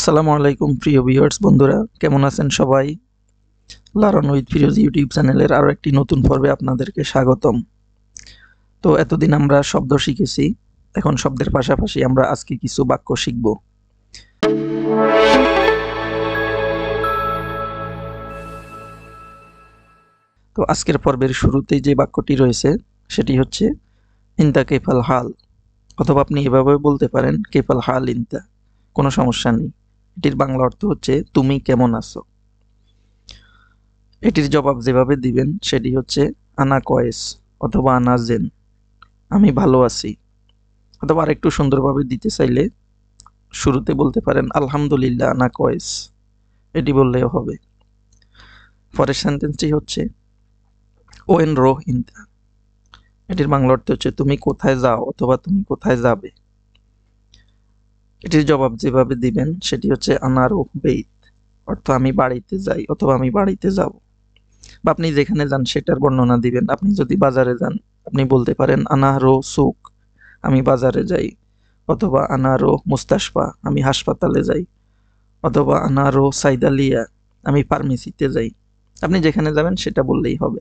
আসসালামু আলাইকুম, প্রিয় ভিউয়ার্স বন্ধুরা, কেমন আছেন সবাই? লারন উইথ ফিরোজ ইউটিউব চ্যানেলের আরও একটি নতুন পর্বে আপনাদেরকে স্বাগতম। তো এতদিন আমরা শব্দ শিখেছি, এখন শব্দের পাশাপাশি আমরা আজকে কিছু বাক্য শিখব। তো আজকের পর্বের শুরুতেই যে বাক্যটি রয়েছে, সেটি হচ্ছে, ইন্তা কেফাল হাল অথবা আপনি এভাবে বলতে পারেন, কেফাল হাল ইন্তা কোনো সমস্যা নেই। এটির বাংলা অর্থ হচ্ছে, তুমি কেমন আছো? এটির জবাব যেভাবে দিবেন, সেটি হচ্ছে, আনা কয়েস অথবা, আনা জেন আমি ভালো আছি অথবা, আরেকটু সুন্দরভাবে দিতে চাইলে শুরুতে বলতে পারেন, আলহামদুলিল্লাহ, আনা কয়েস এটি বললেও হবে। পরের সেন্টেন্সটি হচ্ছে, ওয়েন রো ইন্তা এটির বাংলা অর্থ হচ্ছে, তুমি কোথায় যাও অথবা তুমি কোথায় যাবে? এটির জবাব যেভাবে দিবেন, সেটি হচ্ছে আনারো বেইত। অর্থ আমি বাড়িতে যাই অথবা আমি বাড়িতে যাব। বা আপনি যেখানে যান সেটার বর্ণনা দিবেন। আপনি যদি বাজারে যান, আপনি বলতে পারেন, আনারো সুক আমি বাজারে যাই। অথবা, আনারো মুস্তাশফা, আমি হাসপাতালে যাই। অথবা, আনারো সাইদালিয়া, আমি ফার্মেসিতে যাই। আপনি যেখানে যাবেন সেটা বললেই হবে।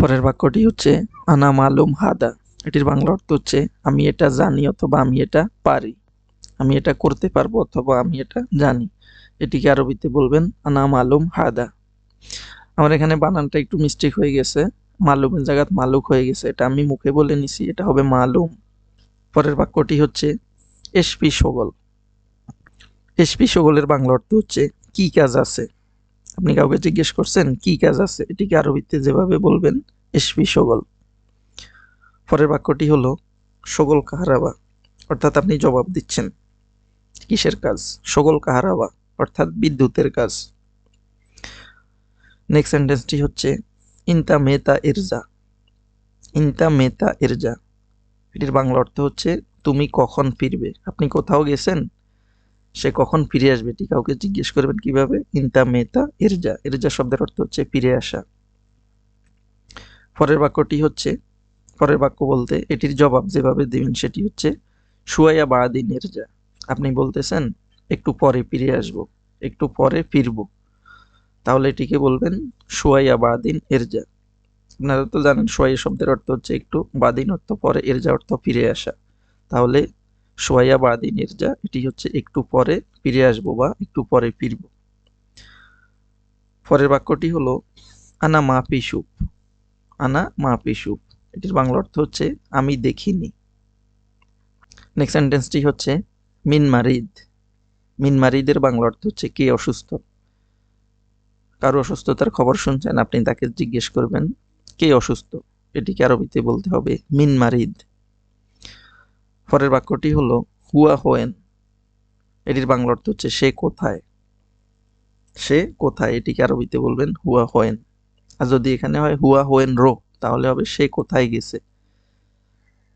পরের বাক্যটি হচ্ছে, আনা মালুম হাদা। এটির বাংলা অর্থ হচ্ছে, আমি এটা জানি অথবা আমি এটা পারি। আমি এটা করতে পারব অথবা আমি এটা জানি। এটিকে আরবিতে বলবেন, আনা মালুম হাদা। আমার এখানে বানানটা একটু মিস্টেক হয়ে গেছে। মালুমের জায়গাত মালুক হয়ে গেছে। এটা আমি মুখে বলে নিছি, এটা হবে মালুম। পরের বাক্যটি হচ্ছে, এসপি সগল। এসপি সগলের বাংলা অর্থ হচ্ছে, কি কাজ আছে? আপনি কাউকে জিজ্ঞেস করছেন, কি কাজ আছে? এটিকে আরবিতে যেভাবে বলবেন, এসপি সগল। পরের বাক্যটি হলো, সগল কাহারাবা অর্থাৎ আপনি জবাব দিচ্ছেন। কিসের কাজ? সগল কাহারাবা, অর্থাৎ বিদ্যুতের কাজ। নেক্সট সেন্টেন্সটি হচ্ছে, ইনতা মেতা এরজা ইনতা মেতা এরজা এটির বাংলা অর্থ হচ্ছে, তুমি কখন ফিরবে আপনি কোথাও গেছেন? সে কখন ফিরে আসবে, এটি কাউকে জিজ্ঞেস করবেন কীভাবে? ইনতা মেতা এরজা এরজা শব্দের অর্থ হচ্ছে, ফিরে আসা পরের বাক্যটি হচ্ছে পরের বাক্য বলতে, এটির জবাব যেভাবে দিবেন সেটি হচ্ছে, শুয়াইয়া বাড়াদিন এরজা আপনি বলতেছেন, একটু পরে ফিরে আসব, একটু পরে ফিরব। তাহলে এটিকে বলবেন, শুয়াইয়া বাদিন এরজা আপনারা তো জানেন সোয়াইয়া শব্দের অর্থ হচ্ছে একটু বাদিন অর্থ পরে এরজা অর্থ ফিরে আসা। তাহলে সোয়াইয়া বাদিন এরজা এটি হচ্ছে, একটু পরে ফিরে আসব বা একটু পরে ফিরব। পরের বাক্যটি হলো, আনা মা পিসুপ আনা মা পিসুপ এটির বাংলা অর্থ হচ্ছে, আমি দেখিনি। নেক্সট সেন্টেন্সটি হচ্ছে, মিন মারিদ। মিন মারিদের বাংলা অর্থ হচ্ছে, কে অসুস্থ? কারও অসুস্থতার খবর শুনছেন, আপনি তাকে জিজ্ঞেস করবেন, কে অসুস্থ? এটিকে আরবিতে বলতে হবে, মিন মারিদ। পরের বাক্যটি হলো, হুয়া হোয়েন? এটির বাংলা অর্থ হচ্ছে, সে কোথায়? সে কোথায়, এটিকে আরবিতে বলবেন, হুয়া হোয়েন। আর যদি এখানে হয়, হুয়া হোয়েন রো। তাহলে হবে সে কোথায় গেছে?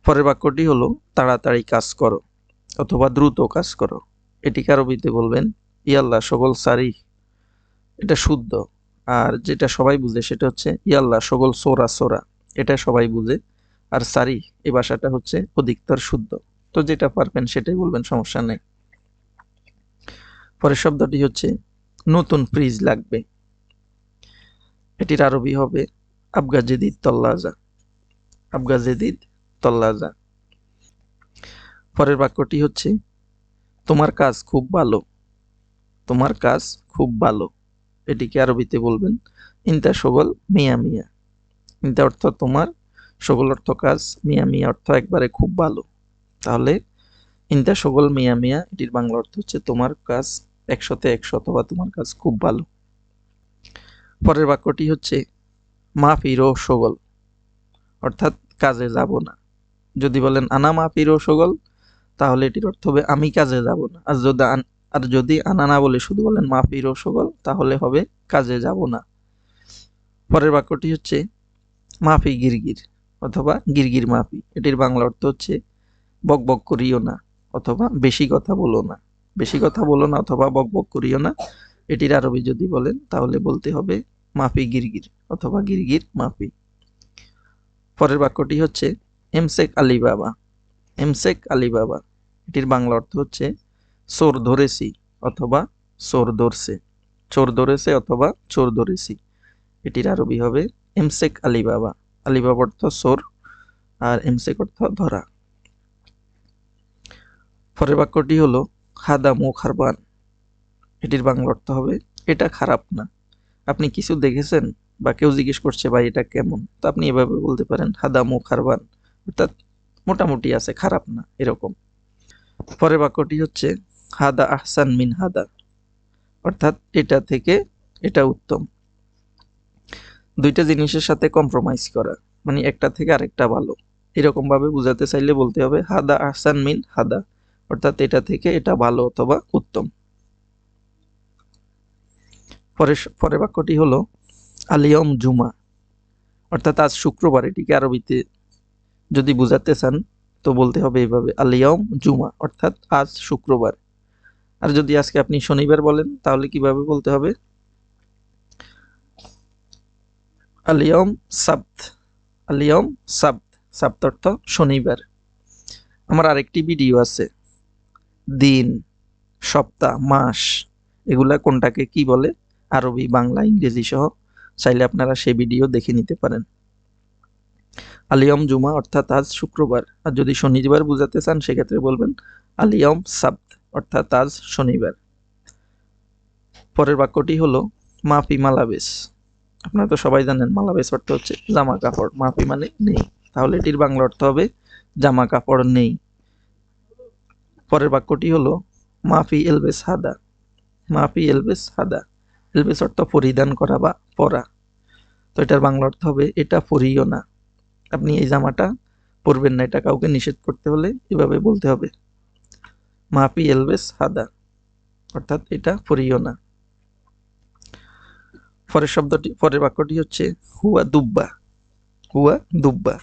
পরের বাক্যটি হলো, তাড়াতাড়ি কাজ করো অথবা দ্রুত কাজ করো। এটিকে আরবিতে বলবেন? ইয়াল্লা সগল সারি এটা শুদ্ধ। আর যেটা সবাই বুঝে সেটা হচ্ছে ইয়াল্লা সগল সোরা সোরা। এটা সবাই বুঝে। আর সারি এই ভাষাটা হচ্ছে অধিকতর শুদ্ধ। তো যেটা পারবেন সেটাই বলবেন, সমস্যা নেই। পরের শব্দটি হচ্ছে, নতুন ফ্রিজ লাগবে। এটির আরবি হবে আবগা জেদিদ তল্লাজা। আবগা জেদিদ তল্লাজা। পরের বাক্যটি হচ্ছে, তোমার কাজ খুব ভালো। তোমার কাজ খুব ভালো। এটিকে আরবিতে বলবেন, ইন্তা সগল মিয়া মিয়া। ইন্তা অর্থ তোমার, সগল অর্থ কাজ, মিয়া মিয়া অর্থ একবারে খুব ভালো। তাহলে, ইন্তা সগল মিয়া মিয়া, এটির বাংলা অর্থ হচ্ছে, তোমার কাজ একশোতে একশো অথবা তোমার কাজ খুব ভালো। পরের বাক্যটি হচ্ছে মা ফিরো সগল। অর্থাৎ কাজে যাব না। যদি বলেন, আনা মা ফিরো সগল তাহলে এটির অর্থ হবে, আমি কাজে যাব না। আর যদি আর যদি আনা না বলে শুধু বলেন মা ফিরো সগল তাহলে হবে, কাজে যাব না। পরের বাক্যটি হচ্ছে, মাফি গিরগির অথবা গিরগির মাফি এটির বাংলা অর্থ হচ্ছে, বক বক করিও না অথবা, বেশি কথা বলো না। বেশি কথা বলো না অথবা, বক বক করিও না। এটির আরবি যদি বলেন, তাহলে বলতে হবে মাফি গিরগির অথবা গিরগির মাফি। পরের বাক্যটি হচ্ছে, এমসেক আলী বাবা এমসেক আলী বাবা এটির বাংলা অর্থ হচ্ছে, চোর ধরেছি অথবা চোর ধরছে। চোর ধরেছে অথবা চোর ধরেছি। এটির আরবি হবে, এমসেক আলিবাবা। আলিবাবা অর্থ চোর আর এমসেক অর্থ ধরা। পরের বাক্যটি হলো, হাদা মুখ হারবান। এটির বাংলা অর্থ হবে, এটা খারাপ না। আপনি কিছু দেখেছেন? বা কেউ জিজ্ঞেস করছে, ভাই, এটা কেমন? তো আপনি এভাবে বলতে পারেন, হাদা মুখ হারবান অর্থাৎ মোটামুটি আছে, খারাপ না, এরকম। পরের বাক্যটি হচ্ছে, হাদা আহসান মিন হাদা। অর্থাৎ এটা থেকে এটা উত্তম। দুইটা জিনিসের সাথে কম্প্রোমাইজ করা মানে একটা থেকে আরেকটা ভালো। এরকম ভাবে বোঝাতে চাইলে বলতে হবে, হাদা আহসান মিন হাদা। অর্থাৎ এটা থেকে এটা ভালো অথবা উত্তম। পরের পরের বাক্যটি হলো আলিয়ম জুমা অর্থাৎ আজ শুক্রবার, এটিকে আরবিতে যদি বোঝাতে চান, তো বলতে হবে এইভাবে আলিয়ম জুমা অর্থাৎ আজ শুক্রবার। আর যদি আজকে আপনি শনিবার বলেন, তাহলে কীভাবে বলতে হবে? আলিয়ম সাbt আলিয়ম সাbt সাbt অর্থ শনিবার। আমার আরেকটি ভিডিও আছে। দিন, সপ্তাহ, মাস, এগুলা কোনটাকে কি বলে? আরবি, বাংলা, ইংরেজি সহ চাইলে আপনারা সেই ভিডিও দেখে নিতে পারেন। আলিয়ম জুমা অর্থাৎ আজ শুক্রবার। আর যদি শনিবার বুঝাতে চান, সেক্ষেত্রে বলবেন আলিয়ম সাbt অর্থাৎ আজ শনিবার। পরের বাক্যটি হলো, মাফি মালাবেস আপনারা তো সবাই জানেন মালাবেস অর্থ হচ্ছে জামা কাপড় মাফি মানে নেই। তাহলে এটির বাংলা অর্থ হবে জামা কাপড় নেই। পরের বাক্যটি হলো, মাফি এলবেস হাদা। মাফি এলবেস হাদা। এলবেস অর্থ পরিধান করা বা পরা। তো এটার বাংলা অর্থ হবে, এটা পরিও না। আপনি এই জামাটা পরবেন না, এটা কাউকে নিষেধ করতে হলে এভাবে বলতে হবে। মাফি এলবেস হাদা, অর্থাৎ এটা পরিও না। পরের শব্দটি, পরের বাক্যটি হচ্ছে, হুয়া দুব্বা। হুয়া দুব্বা।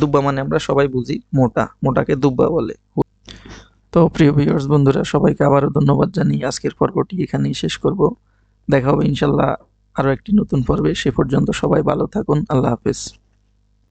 দুব্বা মানে আমরা সবাই বুঝি, মোটা। মোটাকে দুব্বা বলে। তো প্রিয় ভিউয়ার্স বন্ধুরা, সবাইকে আবারও ধন্যবাদ জানিয়ে আজকের পর্বটি এখানেই শেষ করব। দেখা হবে ইনশাল্লাহ আরও একটি নতুন পর্বে। সে পর্যন্ত সবাই ভালো থাকুন। আল্লাহ হাফেজ।